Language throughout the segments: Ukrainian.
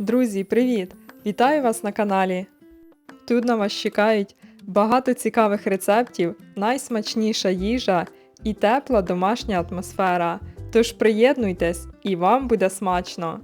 Друзі, привіт! Вітаю вас на каналі. Тут на вас чекають багато цікавих рецептів, найсмачніша їжа і тепла домашня атмосфера. Тож приєднуйтесь і вам буде смачно.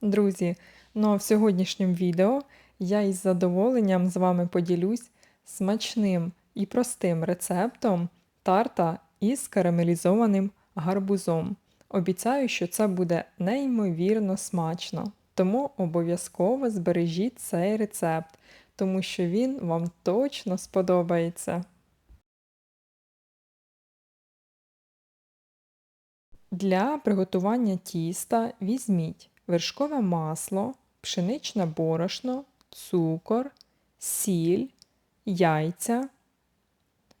Друзі, ну а в сьогоднішньому відео я із задоволенням з вами поділюсь смачним і простим рецептом тарта із карамелізованим гарбузом. Обіцяю, що це буде неймовірно смачно. Тому обов'язково збережіть цей рецепт, тому що він вам точно сподобається. Для приготування тіста візьміть вершкове масло, пшеничне борошно, цукор, сіль, яйця,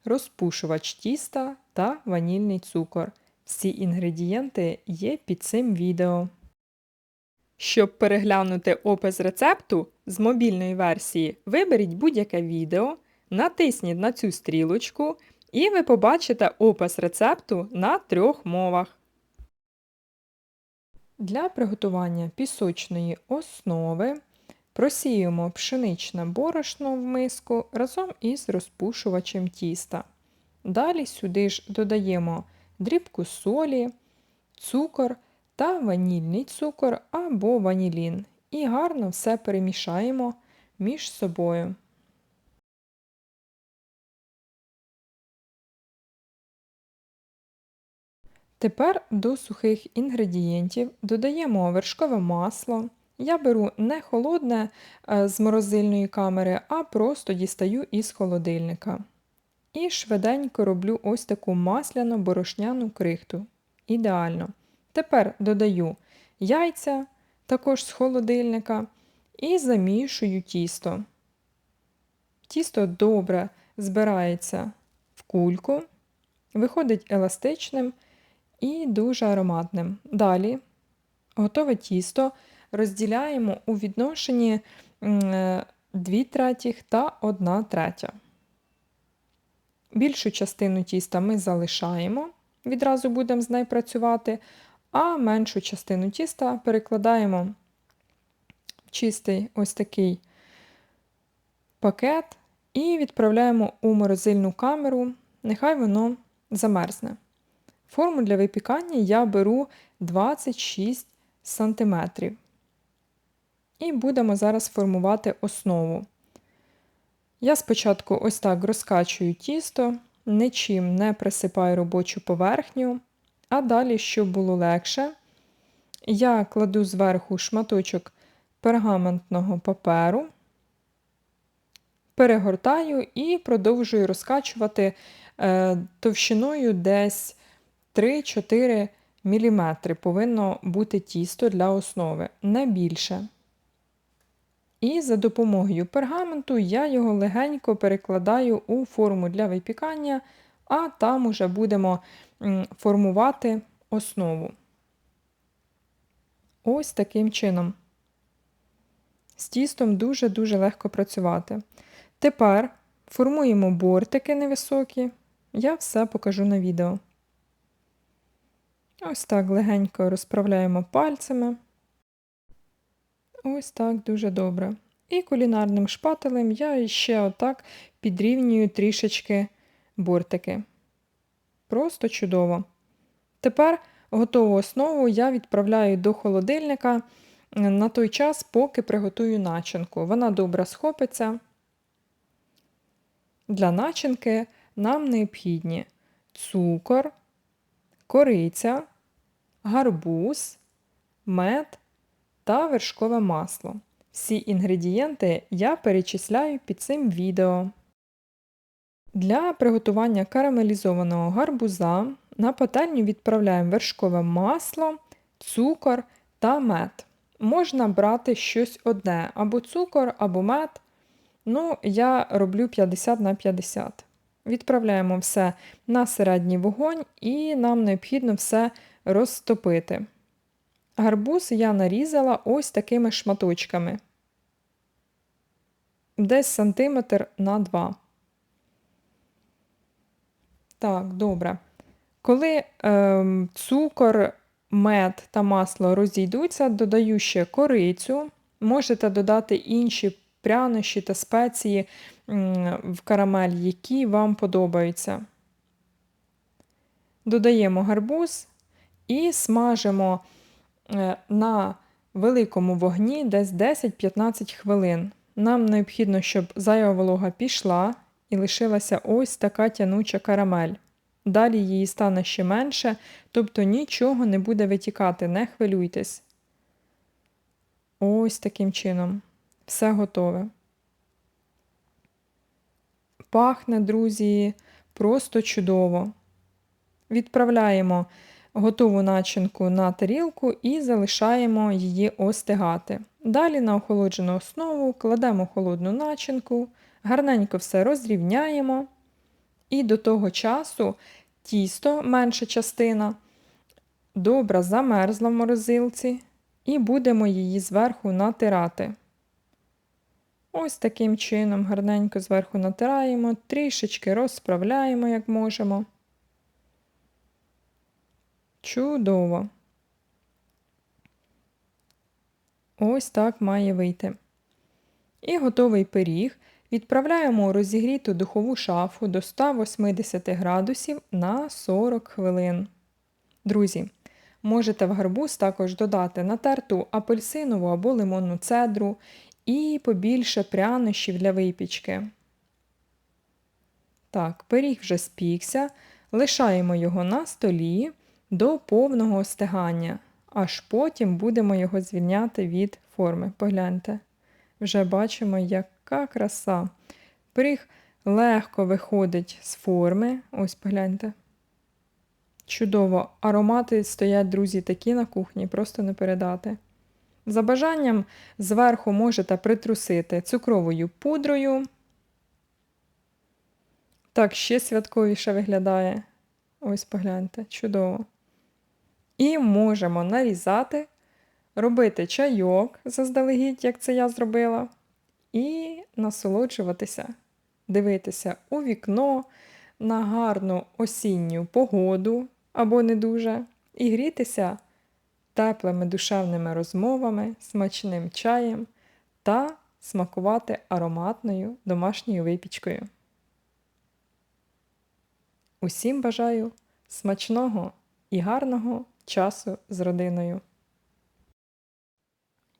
розпушувач тіста та ванільний цукор. Всі інгредієнти є під цим відео. Щоб переглянути опис рецепту з мобільної версії, виберіть будь-яке відео, натисніть на цю стрілочку, і ви побачите опис рецепту на трьох мовах. Для приготування пісочної основи просіємо пшеничне борошно в миску разом із розпушувачем тіста. Далі сюди ж додаємо дрібку солі, цукор та ванільний цукор або ванілін. І гарно все перемішаємо між собою. Тепер до сухих інгредієнтів додаємо вершкове масло. Я беру не холодне е, з морозильної камери, а просто дістаю із холодильника. І швиденько роблю ось таку масляну борошняну крихту. Ідеально. Тепер додаю яйця, також з холодильника, і замішую тісто. Тісто добре збирається в кульку, виходить еластичним і дуже ароматним. Далі готове тісто розділяємо у відношенні 2 третіх та 1 третя. Більшу частину тіста ми залишаємо, відразу будемо з нею працювати, а меншу частину тіста перекладаємо в чистий ось такий пакет і відправляємо у морозильну камеру, нехай воно замерзне. Форму для випікання я беру 26 см. І будемо зараз формувати основу. Я спочатку ось так розкачую тісто, нічим не присипаю робочу поверхню, а далі, щоб було легше, я кладу зверху шматочок пергаментного паперу, перегортаю і продовжую розкачувати е, товщиною десь 3-4 мм повинно бути тісто для основи, не більше. І за допомогою пергаменту я його легенько перекладаю у форму для випікання, а там уже будемо формувати основу. Ось таким чином. З тістом дуже-дуже легко працювати. Тепер формуємо бортики невисокі, я все покажу на відео. Ось так легенько розправляємо пальцями. Ось так дуже добре. І кулінарним шпателем я ще отак підрівнюю трішечки бортики. Просто чудово. Тепер готову основу я відправляю до холодильника на той час, поки приготую начинку. Вона добре схопиться. Для начинки нам необхідні цукор, кориця, гарбуз, мед та вершкове масло. Всі інгредієнти я перечисляю під цим відео. Для приготування карамелізованого гарбуза на пательню відправляємо вершкове масло, цукор та мед. Можна брати щось одне, або цукор, або мед. Ну, я роблю 50 на 50. Відправляємо все на середній вогонь і нам необхідно все розтопити. Гарбуз я нарізала ось такими шматочками. Десь сантиметр на два. Так, добре. Коли е, цукор, мед та масло розійдуться, додаю ще корицю. Можете додати інші прянощі та спеції в карамель, які вам подобаються. Додаємо гарбуз і смажимо на великому вогні десь 10-15 хвилин. Нам необхідно, щоб зайва волога пішла і лишилася ось така тянуча карамель. Далі її стане ще менше, тобто нічого не буде витікати, не хвилюйтесь. Ось таким чином. Все готове. Пахне, друзі, просто чудово. Відправляємо готову начинку на тарілку і залишаємо її остигати. Далі на охолоджену основу кладемо холодну начинку, гарненько все розрівняємо. І до того часу тісто, менша частина, добре замерзла в морозилці, і будемо її зверху натирати. Ось таким чином гарненько зверху натираємо, трішечки розправляємо, як можемо. Чудово. Ось так має вийти. І готовий пиріг відправляємо у розігріту духову шафу до 180 градусів на 40 хвилин. Друзі, можете в гарбуз також додати натерту апельсинову або лимонну цедру і побільше прянощів для випічки. Так, пиріг вже спікся, лишаємо його на столі до повного остигання, аж потім будемо його звільняти від форми. Погляньте, вже бачимо, яка краса. Пиріг легко виходить з форми. Ось погляньте. Чудово, аромати стоять, друзі, такі на кухні, просто не передати. За бажанням зверху можете притрусити цукровою пудрою. Так, ще святковіше виглядає. Ось погляньте, чудово. І можемо нарізати, робити чайок заздалегідь, як це я зробила, і насолоджуватися, дивитися у вікно на гарну осінню погоду або не дуже, і грітися теплими душевними розмовами, смачним чаєм та смакувати ароматною домашньою випічкою. Усім бажаю смачного і гарного часу з родиною.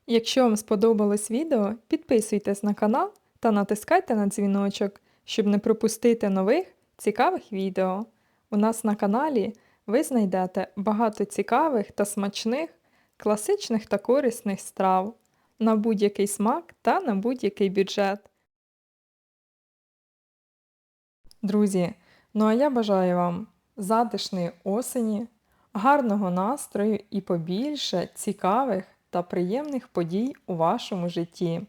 Якщо вам сподобалось відео, підписуйтесь на канал та натискайте на дзвіночок, щоб не пропустити нових цікавих відео. У нас на каналі ви знайдете багато цікавих та смачних, класичних та корисних страв на будь-який смак та на будь-який бюджет. Друзі, ну а я бажаю вам затишної осені, гарного настрою і побільше цікавих та приємних подій у вашому житті.